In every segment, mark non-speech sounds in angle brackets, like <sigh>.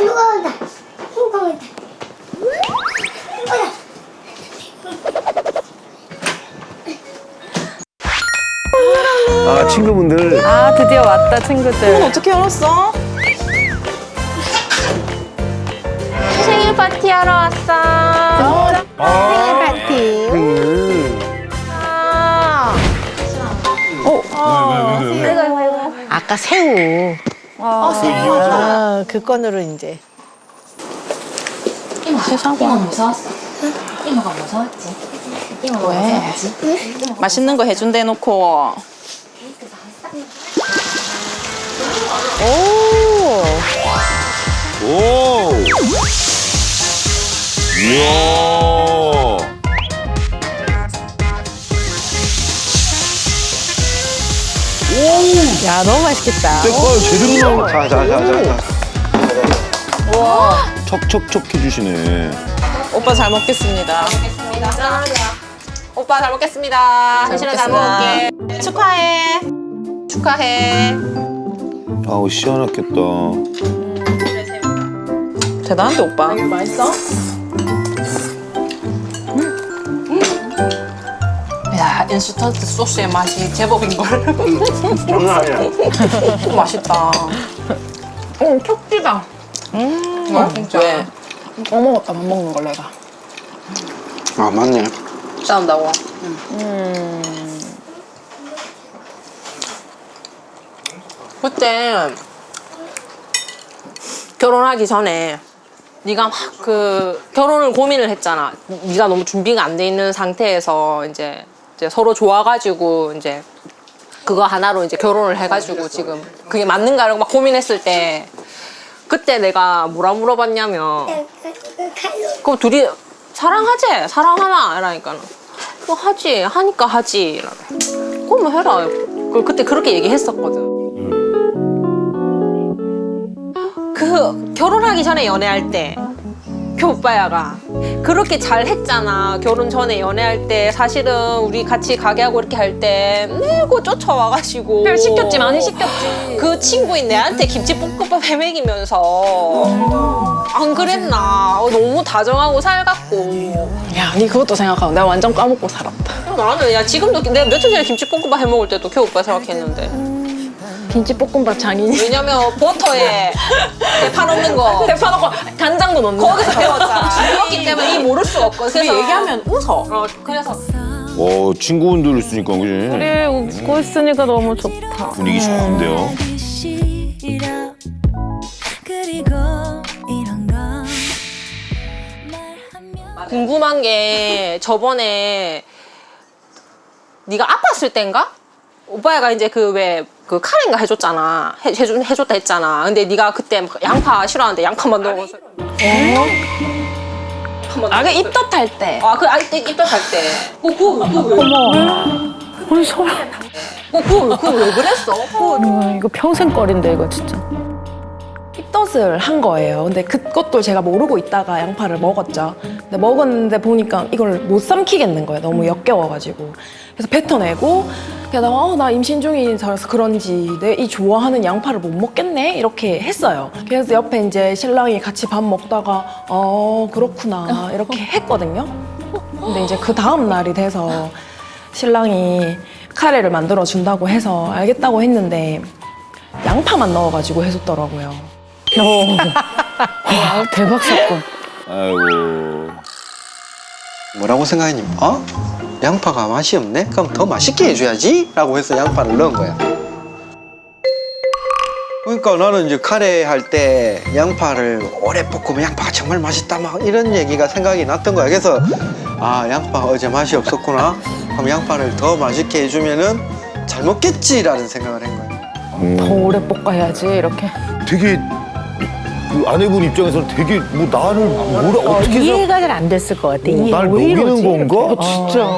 누가 온다. 누가 온다. 뭐야? 아 친구분들 아 드디어 왔다 친구들. 어떻게 알았어? 생일 파티 하러 왔어. 아 파티. 음. 아까 새우. 아, 그 건으로 이제. 이모 무서웠어. 이모가 무서웠지. 이모가 무서웠지. 맛있는 거 해준대 놓고 오. 이야. 야, 너무 맛있겠다. 색깔 제대로 나온. 자자 자자. 척척척 해주시네. 오빠 잘 먹겠습니다. 오빠 잘 먹겠습니다. 잘 먹을게. 축하해. 축하해. 아우 시원하겠다. 대단한데 오빠. 맛있어? 야 인스턴트 소스의 맛이 제법인 걸. 장난 아니야. 맛있다. 응, 촉지다. 어, 왜? 뭐 먹었다, 밥 먹는 걸 내가. 아 맞네. 싸운다고. 그때 결혼하기 전에 네가 막 그 결혼을 고민을 했잖아. 네가 너무 준비가 안 돼 있는 상태에서 이제, 이제 서로 좋아가지고 이제 그거 하나로 이제 결혼을 해가지고 지금 그게 맞는가를 막 고민했을 때 그때 내가 뭐라 물어봤냐면 그럼 둘이 사랑하지? 사랑하나? 이러니까 그 하지 하니까 하지 이러네. 그럼 해라 그 그때 그렇게 얘기했었거든 그 결혼하기 전에 연애할 때그 오빠야가 그렇게 잘 했잖아. 결혼 전에 연애할 때 사실은 우리 같이 가게 하고 이렇게 할때 내고 쫓아와가지고. 그래, 시켰지, 많이 시켰지. 그 친구인 내한테 김치 볶음밥 헤매기면서. 안 그랬나? 어, 너무 다정하고 살갑고. 야, 니 그것도 생각하고 내가 완전 까먹고 살았다. 나는 야 지금도 내가 며칠 전에 김치 볶음밥 해 먹을 때도 걔 오빠 생각했는데. 김치볶음밥 장인이. 왜냐면 버터에 <laughs> 넣는 거 <laughs> 대파 넣고 간장도 넣는 거. 거기서 배웠잖아 <laughs> 그렇기 때문에 이 모를 수가 없고 그래서 얘기하면 웃어. 어, 그래서 와 친구분들 있으니까 그지? 그래, 웃고 있으니까 너무 좋다. 분위기 좋은데요. 궁금한 게 저번에 네가 아팠을 땐가? 오빠가 이제 그 왜 그 카레인가 해줬잖아 해, 해준, 해줬다 했잖아 근데 네가 그때 막 양파 싫어하는데 양파만 넣어서 아, 그 입덧 할 때. 아 그 아 이 때 입덧 할 때 그거 그거 그거 왜뭔 소리야. 그거 그거 그거 왜 그랬어? 그거 음, 이거 평생 거린데, 이거 진짜. 입덧을 한 거예요. 근데 그것도 제가 모르고 있다가 양파를 먹었죠. 근데 먹었는데 보니까 이걸 못 삼키겠는 거예요. 너무 역겨워가지고. 그래서 뱉어내고 게다가 어, 나 임신 중이라서 그런지 내 이 좋아하는 양파를 못 먹겠네 이렇게 했어요. 그래서 옆에 이제 신랑이 같이 밥 먹다가 어 그렇구나 이렇게 했거든요. 근데 이제 그 다음 날이 돼서 신랑이 카레를 만들어 준다고 해서 알겠다고 했는데 양파만 넣어가지고 해줬더라고요. <laughs> 아, 대박 사건. 아이고. 뭐라고 생각했니? 어? 양파가 맛이 없네? 그럼 더 맛있게 해줘야지? 라고 해서 양파를 넣은 거야. 그러니까 나는 이제 카레 할 때 양파를 오래 볶으면 양파가 정말 맛있다 막 이런 얘기가 생각이 났던 거야. 그래서 아 양파 어제 맛이 없었구나. 그럼 양파를 더 맛있게 해주면은 잘 먹겠지라는 생각을 한 거야. 음, 더 오래 볶아야지, 이렇게. 되게 그 아내분 입장에서는 되게 뭐 나를 뭐라 어 떻게 해서 이해가 잘 안 됐을 것 같아. 이게 날왜 이러지? 녹이는 건가? 이렇게. 진짜.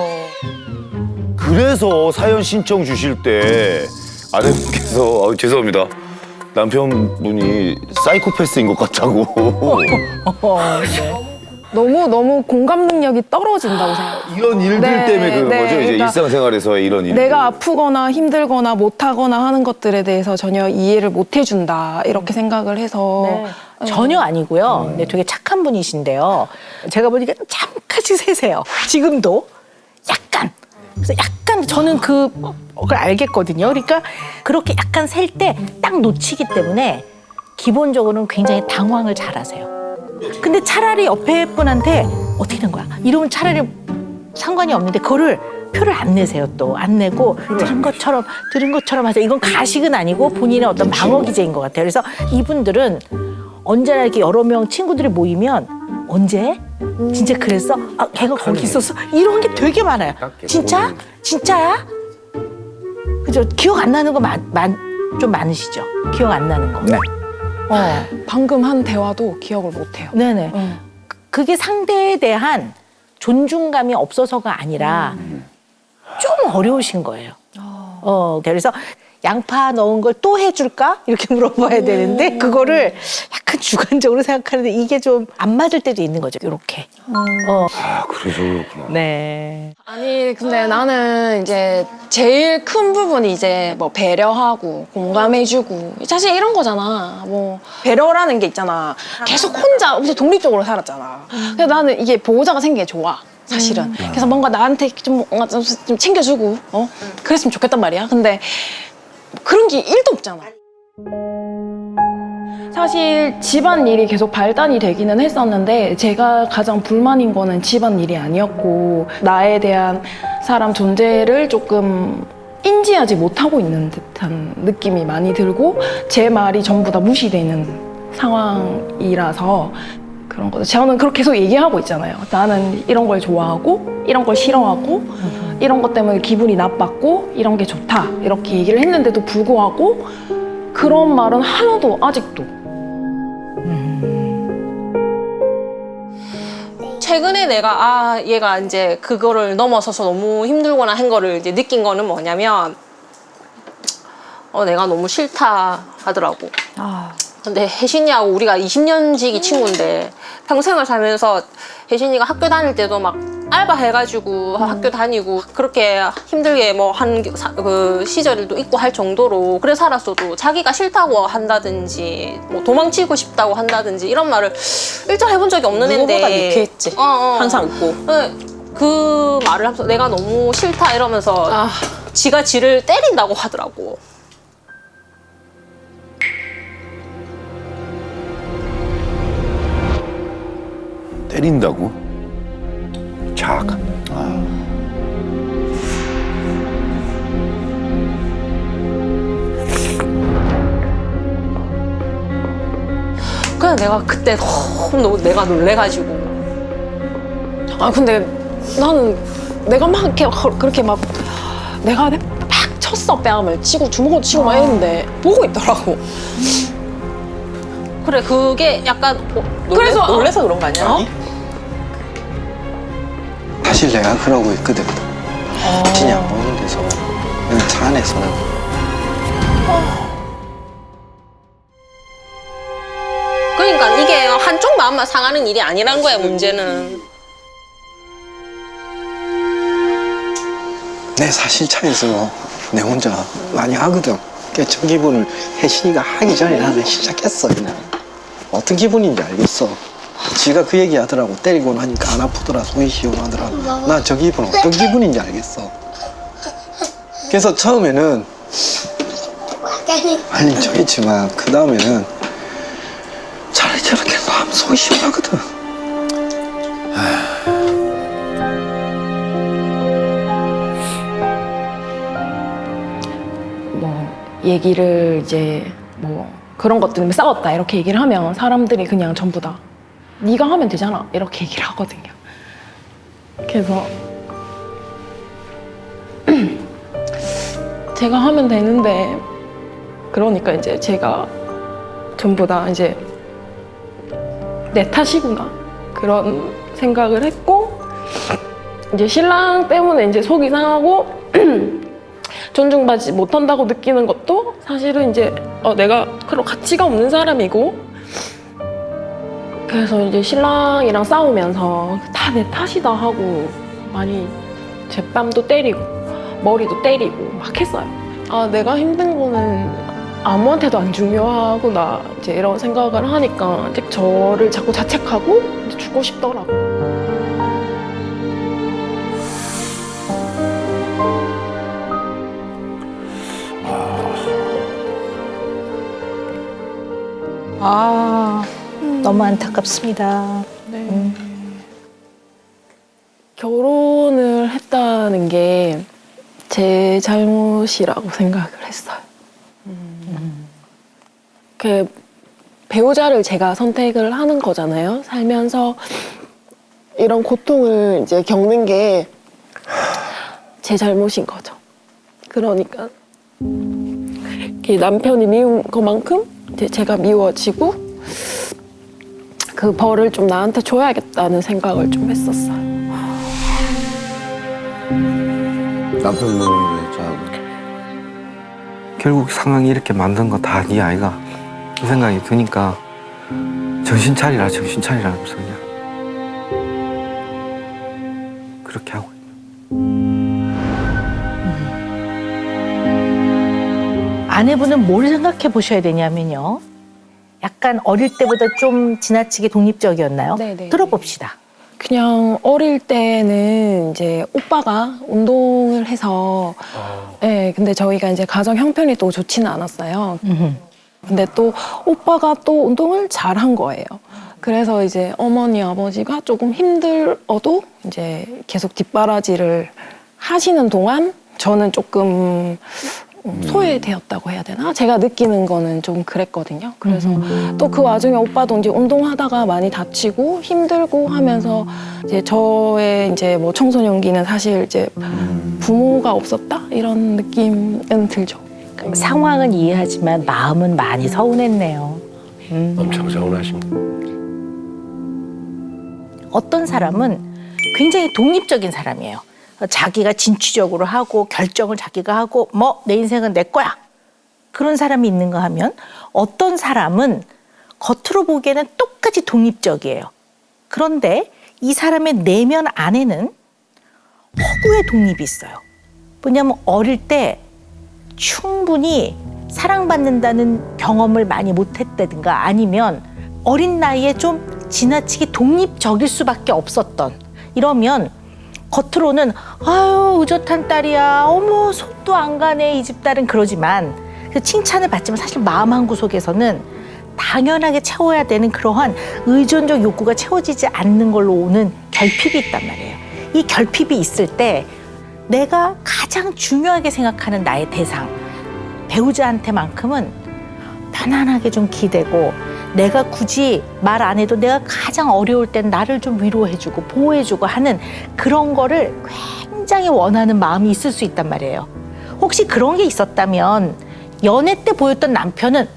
그래서 사연 신청 주실 때 아내분께서 아, 죄송합니다. 남편분이 사이코패스인 것 같다고. <laughs> 너무 너무 공감 능력이 떨어진다고 생각해요. 이런 일들 네, 때문에 그런 네, 거죠. 이제 그러니까 일상생활에서의 이런 일. 내가 아프거나 힘들거나 못하거나 하는 것들에 대해서 전혀 이해를 못 해준다 이렇게 생각을 해서 전혀 아니고요. 근데 되게 착한 분이신데요. 제가 보니까 잠깐씩 세세요. 지금도 약간. 그래서 약간 저는 그 그걸 알겠거든요. 그러니까 그렇게 약간 셀 때 딱 놓치기 때문에 기본적으로는 굉장히 당황을 잘하세요. 근데 차라리 옆에 분한테 어떻게 된 거야? 이러면 차라리 상관이 없는데 그거를 표를 안 내세요 또 안 내고 들은 것처럼 들은 것처럼 하세요. 이건 가식은 아니고 본인의 어떤 방어 기제인 것 같아요. 그래서 이분들은 언제나 이렇게 여러 명 친구들이 모이면 언제 진짜 그랬어? 아 걔가 거기 있었어? 이런 게 되게 많아요. 진짜? 진짜야? 그죠? 기억 안 나는 거좀 많으시죠? 기억 안 나는 거. 네. 어. 방금 한 대화도 기억을 못해요. 네네. 응. 그게 상대에 대한 존중감이 없어서가 아니라 좀 어려우신 거예요. 어, 그래서 양파 넣은 걸 또 해줄까? 이렇게 <laughs> 물어봐야 되는데, 그거를 약간 주관적으로 생각하는데, 이게 좀 안 맞을 때도 있는 거죠. 이렇게. 어. 아 그래서 그렇구나. 네. 아니 근데 나는 이제 제일 큰 부분이 이제 뭐 배려하고 공감해주고 사실 이런 거잖아 뭐 배려라는 게 있잖아 계속 혼자 엄청 독립적으로 살았잖아 그래서 나는 이게 보호자가 생기게 좋아 사실은 그래서 뭔가 나한테 좀 뭔가 좀, 좀 챙겨주고 어 그랬으면 좋겠단 말이야 근데 그런 게 일도 없잖아. 사실 집안 일이 계속 발단이 되기는 했었는데 제가 가장 불만인 거는 집안 일이 아니었고 나에 대한 사람 존재를 조금 인지하지 못하고 있는 듯한 느낌이 많이 들고 제 말이 전부 다 무시되는 상황이라서 그런 거죠. 저는 그렇게 계속 얘기하고 있잖아요. 나는 이런 걸 좋아하고 이런 걸 싫어하고 이런 것 때문에 기분이 나빴고 이런 게 좋다 이렇게 얘기를 했는데도 불구하고 그런 말은 하나도 아직도 최근에 내가 아 얘가 이제 그거를 넘어서서 너무 힘들구나 한 거를 이제 느낀 거는 뭐냐면 어 내가 너무 싫다 하더라고. 근데 혜신이하고 우리가 20년 지기 친구인데 평생을 살면서 혜신이가 학교 다닐 때도 막 알바 해가지고 학교 다니고 그렇게 힘들게 뭐 한 그 시절도 있고 할 정도로 그래 살았어도 자기가 싫다고 한다든지 뭐 도망치고 싶다고 한다든지 이런 말을 일절 해본 적이 없는 애인데 누구보다 유쾌했지. 어, 어. 항상 웃고. 네, 그 말을 하면서 내가 너무 싫다 이러면서 지가 지를 때린다고 하더라고. 때린다고? 작. 아. 그냥 내가 그때 너무 내가 놀래가지고 아 근데 나는 내가 막 이렇게 허- 그렇게 막 내가 막 쳤어 뺨을 치고 주먹을 치고 막 했는데 보고 있더라고 그래 그게 약간 어, 놀래, 그래서- 놀래서 그런 거 아니야? 어? 사실 내가 그러고 있거든. 진이 안 보는 데서 그냥 차 안에서는 그러니까 이게 한쪽 마음만 상하는 일이 아니라는 거야 문제는 내 사실 차에서 내 혼자 많이 하거든. 그저 기분을 혜신이가 하기 전에 나는 시작했어 그냥. 어떤 기분인지 알겠어. 지가 그 얘기 하더라고. 때리고 나니까 안 아프더라. 손이 시원하더라. 나 저 기분 어떤 기분인지 알겠어. 그래서 처음에는 알린 척했지만 그 다음에는 차라리 저렇게 마음 속이 시원하거든. 뭐 얘기를 이제 뭐 그런 것 때문에 싸웠다 이렇게 얘기를 하면 사람들이 그냥 전부 다 네가 하면 되잖아 이렇게 얘기를 하거든요. 그래서 <clears throat> 제가 하면 되는데 그러니까 이제 제가 전부 다 이제 내 탓이구나 그런 생각을 했고 이제 신랑 때문에 이제 속이 상하고 <clears throat> 존중받지 못한다고 느끼는 것도 사실은 이제 어, 내가 그런 가치가 없는 사람이고 그래서 이제 신랑이랑 싸우면서 다 내 탓이다 하고 많이 제뺨도 때리고 머리도 때리고 막 했어요. 아 내가 힘든 거는 아무한테도 안 중요하구나 이제 이런 생각을 하니까 이제 저를 자꾸 자책하고 이제 죽고 싶더라고. 아, 너무 안타깝습니다. 결혼을 했다는 게 제 잘못이라고 생각을 했어요. 그 배우자를 제가 선택을 하는 거잖아요. 살면서 이런 고통을 이제 겪는 게 제 잘못인 거죠. 그러니까 남편이 미운 것만큼 제가 미워지고 그 벌을 좀 나한테 줘야겠다는 생각을 좀 했었어요. 남편분은 왜 자고? 결국 상황이 이렇게 만든 거 다 네 아이가 그 생각이 드니까 정신 차리라 정신 차리라 하면서 그냥 그렇게 하고 아내분은 뭘 생각해 보셔야 되냐면요. 약간 어릴 때보다 좀 지나치게 독립적이었나요? 네네. 들어봅시다. 그냥 어릴 때는 이제 오빠가 운동을 해서, 네, 근데 저희가 이제 가정 형편이 또 좋지는 않았어요. 근데 또 오빠가 또 운동을 잘 한 거예요. 그래서 이제 어머니 아버지가 조금 힘들어도 이제 계속 뒷바라지를 하시는 동안 저는 조금 소외되었다고 해야 되나? 제가 느끼는 거는 좀 그랬거든요. 그래서 또 그 와중에 오빠도 이제 운동하다가 많이 다치고 힘들고 하면서 이제 저의 이제 뭐 청소년기는 사실 이제 부모가 없었다 이런 느낌은 들죠. 상황은 이해하지만 마음은 많이 서운했네요. 엄청 서운하십니다. 어떤 사람은 굉장히 독립적인 사람이에요. 자기가 진취적으로 하고 결정을 자기가 하고 뭐 내 인생은 내 거야. 그런 사람이 있는가 하면 어떤 사람은 겉으로 보기에는 똑같이 독립적이에요. 그런데 이 사람의 내면 안에는 허구의 독립이 있어요. 뭐냐면 어릴 때 충분히 사랑받는다는 경험을 많이 못했다든가 아니면 어린 나이에 좀 지나치게 독립적일 수밖에 없었던 이러면 겉으로는 아유 의젓한 딸이야 어머 손도 안 가네 이 집 딸은 그러지만 그 칭찬을 받지만 사실 마음 한 구석에서는 당연하게 채워야 되는 그러한 의존적 욕구가 채워지지 않는 걸로 오는 결핍이 있단 말이에요. 이 결핍이 있을 때 내가 가장 중요하게 생각하는 나의 대상 배우자한테만큼은 편안하게 좀 기대고 내가 굳이 말 안 해도 내가 가장 어려울 땐 나를 좀 위로해주고 보호해주고 하는 그런 거를 굉장히 원하는 마음이 있을 수 있단 말이에요. 혹시 그런 게 있었다면 연애 때 보였던 남편은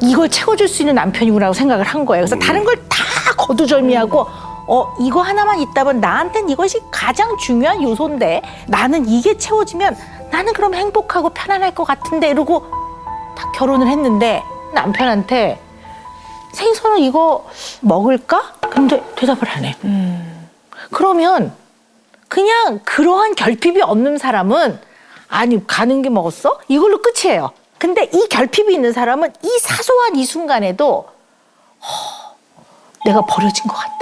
이걸 채워줄 수 있는 남편이구나라고 생각을 한 거예요. 그래서 다른 걸 다 거두절미하고 어 이거 하나만 있다면 나한텐 이것이 가장 중요한 요소인데 나는 이게 채워지면 나는 그럼 행복하고 편안할 것 같은데 이러고 다 결혼을 했는데 남편한테 생선은 이거 먹을까? 근데 대답을 안 해. 그러면 그냥 그러한 결핍이 없는 사람은 아니 가는 게 먹었어? 이걸로 끝이에요. 근데 이 결핍이 있는 사람은 이 사소한 이 순간에도 허, 내가 버려진 것 같아.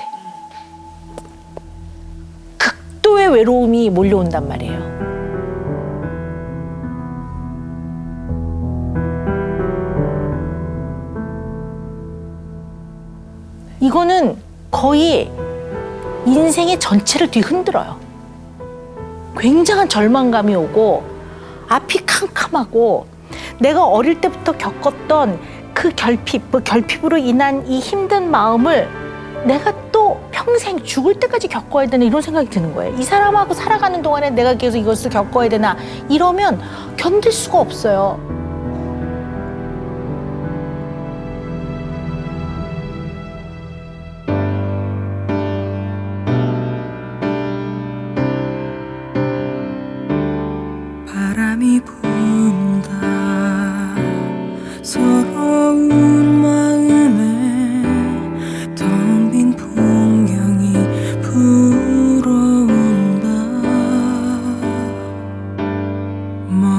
극도의 외로움이 몰려온단 말이에요. 이거는 거의 인생의 전체를 뒤흔들어요. 굉장한 절망감이 오고 앞이 캄캄하고 내가 어릴 때부터 겪었던 그 결핍, 그 결핍으로 인한 이 힘든 마음을 내가 또 평생 죽을 때까지 겪어야 되나 이런 생각이 드는 거예요. 이 사람하고 살아가는 동안에 내가 계속 이것을 겪어야 되나 이러면 견딜 수가 없어요.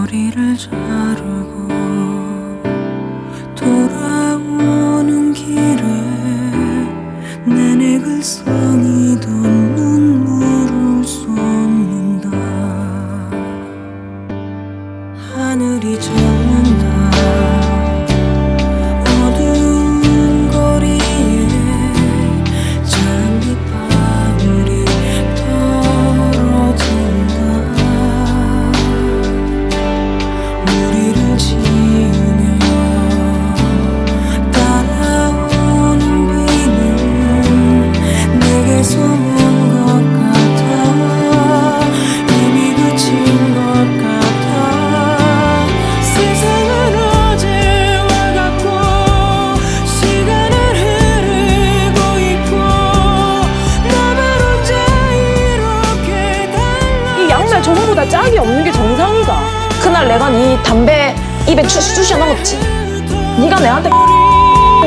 머리를 자르고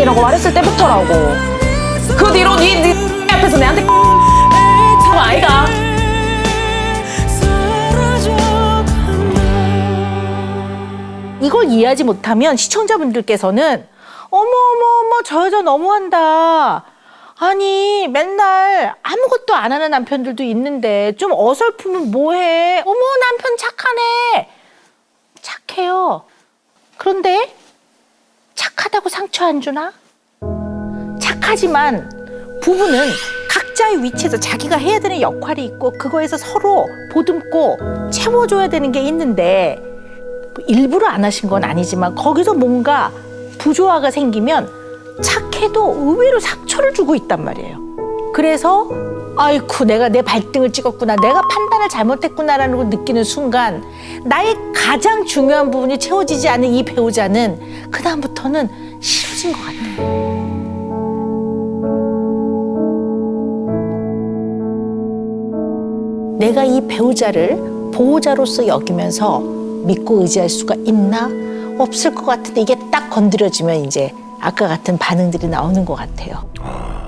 이라고 말했을 때부터라고. 그 뒤로 네, 네 앞에서 내한테 그 아이가. 이걸 이해하지 못하면 시청자분들께서는 어머 어머 어머 저 여자 너무한다. 아니 맨날 아무것도 안 하는 남편들도 있는데 좀 어설프면 뭐해? 어머 남편 착하네. 착해요. 그런데 착하다고 상처 안 주나? 착하지만 부부는 각자의 위치에서 자기가 해야 되는 역할이 있고 그거에서 서로 보듬고 채워줘야 되는 게 있는데 일부러 안 하신 건 아니지만 거기서 뭔가 부조화가 생기면 착해도 의외로 상처를 주고 있단 말이에요. 그래서 아이쿠 내가 내 발등을 찍었구나 내가 판단을 잘못했구나라는 걸 느끼는 순간 나의 가장 중요한 부분이 채워지지 않은 이 배우자는 그 다음부터는 싫어진 것 같아요. 내가 이 배우자를 보호자로서 여기면서 믿고 의지할 수가 있나? 없을 것 같은데 이게 딱 건드려지면 이제 아까 같은 반응들이 나오는 것 같아요.